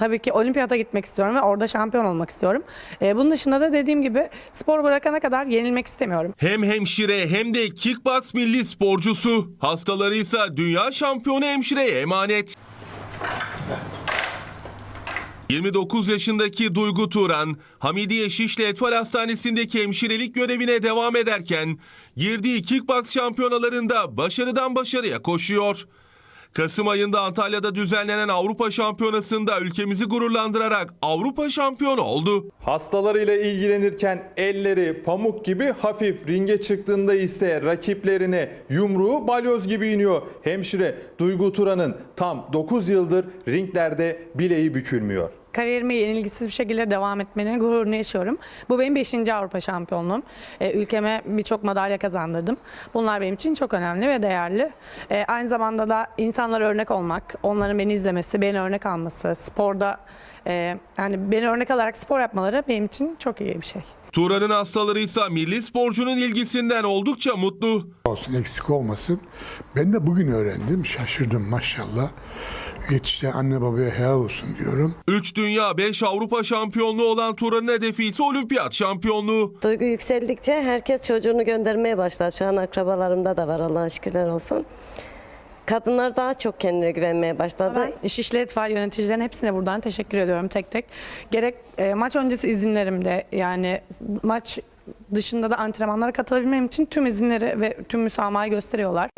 tabii ki olimpiyata gitmek istiyorum ve orada şampiyon olmak istiyorum. E, bunun dışında da dediğim gibi spor bırakana kadar yenilmek istemiyorum. Hem hemşire hem de kickbox milli sporcusu. Hastalarıysa dünya şampiyonu hemşireye emanet. 29 yaşındaki Duygu Turan, Hamidiye Şişli Etfal Hastanesi'ndeki hemşirelik görevine devam ederken girdiği kickbox şampiyonalarında başarıdan başarıya koşuyor. Kasım ayında Antalya'da düzenlenen Avrupa Şampiyonası'nda ülkemizi gururlandırarak Avrupa şampiyonu oldu. Hastalarıyla ilgilenirken elleri pamuk gibi hafif, ringe çıktığında ise rakiplerine yumruğu balyoz gibi iniyor. Hemşire Duygu Turan'ın tam 9 yıldır ringlerde bileği bükülmüyor. Kariyerime yenilgisiz bir şekilde devam etmenin gururunu yaşıyorum. Bu benim 5. Avrupa şampiyonluğum. E, ülkeme birçok madalya kazandırdım. Bunlar benim için çok önemli ve değerli. E, aynı zamanda da insanlara örnek olmak, onların beni izlemesi, beni örnek alması, sporda e, yani beni örnek alarak spor yapmaları benim için çok iyi bir şey. Turan'ın hastaları ise milli sporcunun ilgisinden oldukça mutlu. olsun eksik olmasın. Ben de bugün öğrendim. Şaşırdım maşallah. Yetişte anne babaya helal olsun diyorum. 3 dünya 5 Avrupa şampiyonluğu olan Turan'ın hedefi ise olimpiyat şampiyonluğu. Duygu yükseldikçe herkes çocuğunu göndermeye başlar. Şu an akrabalarımda da var Allah'a şükürler olsun. Kadınlar daha çok kendine güvenmeye başladı. Ben Şişli Etfal yöneticilerine hepsine buradan teşekkür ediyorum tek tek. Gerek e, maç öncesi izinlerimde yani maç dışında da antrenmanlara katılabilmem için tüm izinleri ve tüm müsamahayı gösteriyorlar.